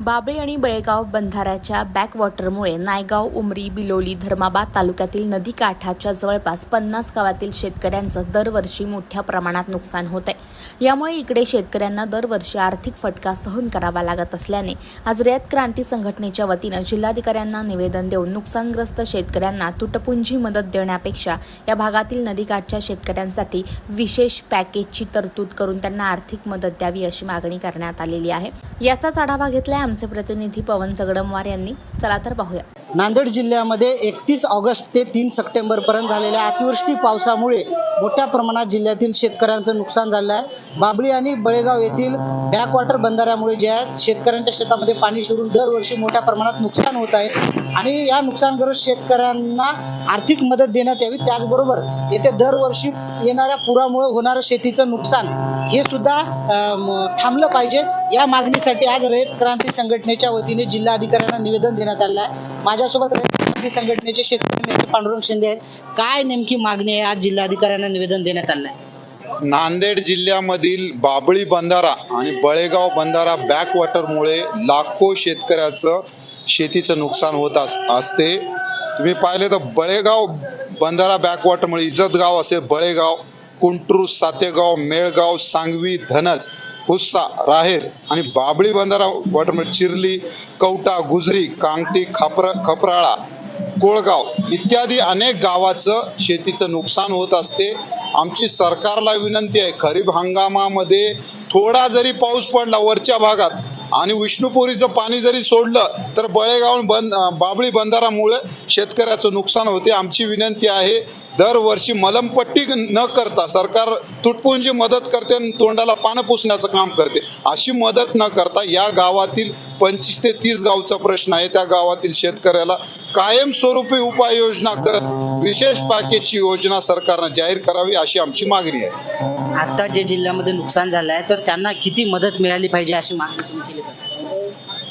बाबळी आणि बळेगाव बंधाऱ्याच्या बॅकवॉटरमुळे नायगाव उमरी बिलोली धर्माबाद तालुक्यातील नदीकाठाच्या जवळपास पन्नास गावातील शेतकऱ्यांचं दरवर्षी मोठ्या प्रमाणात नुकसान होत आहे यामुळे इकडे शेतकऱ्यांना दरवर्षी आर्थिक फटका सहन करावा लागत असल्याने आज रयत क्रांती संघटनेच्या वतीनं जिल्हाधिकाऱ्यांना निवेदन देऊन नुकसानग्रस्त शेतकऱ्यांना तुटपुंजी मदत देण्यापेक्षा या भागातील नदीकाठच्या शेतकऱ्यांसाठी विशेष पॅकेजची तरतूद करून त्यांना आर्थिक मदत द्यावी अशी मागणी करण्यात आलेली आहे. याचाच आढावा घेतला आमचे प्रतिनिधी पवन जगडमवार यांनी चला तर पाहूया. नांदेड जिल्ह्यामध्ये एकतीस ऑगस्ट ते तीन सप्टेंबर पर्यंत झालेल्या अतिवृष्टी पावसामुळे मोठ्या प्रमाणात जिल्ह्यातील शेतकऱ्यांचं नुकसान झालं आहे. बाबळी आणि बळेगाव येथील बॅकवॉटर बंधाऱ्यामुळे जे आहे शेतकऱ्यांच्या शेतामध्ये पाणी शिरून दरवर्षी मोठ्या प्रमाणात नुकसान होत आहे. आणि या नुकसानग्रस्त शेतकऱ्यांना आर्थिक मदत देण्यात यावी. त्याचबरोबर येथे दरवर्षी येणाऱ्या पुरामुळे होणारं शेतीचं नुकसान हे सुद्धा थांबलं पाहिजे. या मागणीसाठी आज रयत क्रांती संघटनेच्या वतीने जिल्हाधिकाऱ्यांना निवेदन देण्यात आलं आहे. माझ्यासोबत रयत क्रांती संघटनेचे शेतकरी नेते पांडुरंग शिंदे आहेत. काय नेमकी मागणी आहे आज जिल्हाधिकाऱ्यांना निवेदन देण्यात आलं आहे? नांदेड जिल्ह्यामधील बाबळी बंधारा आणि बळेगाव बंधारा बॅकवॉटरमुळे लाखो शेतकऱ्याचं शेतीचं नुकसान होत अस- असते. तुम्ही पाहिले तर बळेगाव बंधारा बॅकवॉटरमुळे इजतगाव असेल बळेगाव कुंट्रू सातेगाव मेळगाव सांगवी धनज हुस्सा राहेर आणि बाबळी बंधारा वॉटरमुळे चिरली कवटा गुजरी कांगटी खापर खपराळा कोळगाव इत्यादी अनेक गावाचं शेतीचं नुकसान होत असते. आमची सरकारला विनंती आहे खरीप हंगामामध्ये थोडा जरी पाऊस पडला वरच्या भागात आणि विष्णुपुरीचं पाणी जरी सोडलं तर बळेगाव बंद बाबळी बंधारामुळे शेतकऱ्याचं नुकसान होते आमची विनंती आहे. दरवर्षी मलमपट्टी न करता सरकार तुटपुंजी मदत करते आणि तोंडाला पानं पुसण्याचं काम करते. अशी मदत न करता या गावातील पंचवीस ते तीस गावचा प्रश्न आहे. त्या गावातील शेतकऱ्याला कायमस्वरूपी उपाययोजना करत विशेष पॅकेजची योजना सरकारनं जाहीर करावी अशी आमची मागणी आहे आता जे जिल्ह्यामध्ये नुकसान झालं आहे तर त्यांना किती मदत मिळाली पाहिजे अशी मागणी तुम्ही केली का?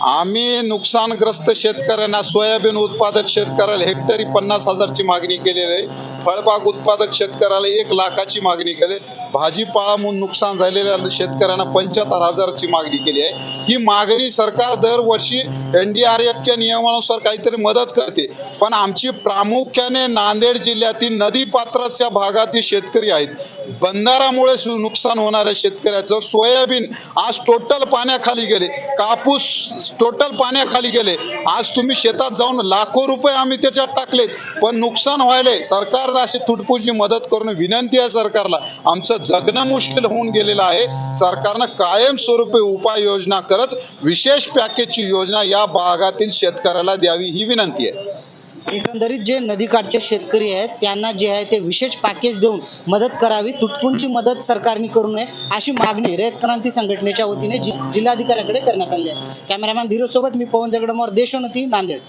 आम्ही नुकसानग्रस्त शेतकऱ्यांना सोयाबीन उत्पादक शेतकऱ्याला हेक्टरी पन्नास हजारची मागणी केलेली आहे फळबाग उत्पादक शेतकऱ्याला एक लाखाची मागणी केली. भाजीपाळा म्हणून नुकसान झालेल्या शेतकऱ्यांना पंच्याहत्तर हजारची मागणी केली आहे. ही मागणी सरकार दरवर्षी एनडीआरएफच्या नियमानुसार काहीतरी मदत करते. पण आमची प्रामुख्याने नांदेड जिल्ह्यातील नदी पात्राच्या भागातील शेतकरी आहेत. बंधारामुळे नुकसान होणाऱ्या शेतकऱ्याचं सोयाबीन आज टोटल पाण्याखाली गेले. कापूस टोटल पाण्याखाली गेले. आज तुम्ही शेतात जाऊन लाखो रुपये आम्ही त्याच्यात टाकलेत. पण नुकसान व्हायले सरकारला अशी तुटपुची मदत करून विनंती आहे सरकारला. आमचं जगणं मुश्किल होऊन गेलेलं आहे. सरकारनं कायमस्वरूपी उपाययोजना करत विशेष पॅकेजची योजना या भागातील शेतकऱ्याला द्यावी ही विनंती आहे. एकंदरीत जे नदीकाठचे शेतकरी आहेत त्यांना जे आहे ते विशेष पॅकेज देऊन मदत करावी तुटपुंची मदत सरकारने करू नये अशी मागणी रयत क्रांती संघटनेच्या वतीने जिल्हाधिकाऱ्याकडे करण्यात आली आहे. कॅमेरामॅन धीरज सोबत मी पवन जगडमोर देशोन्नती नांदेड.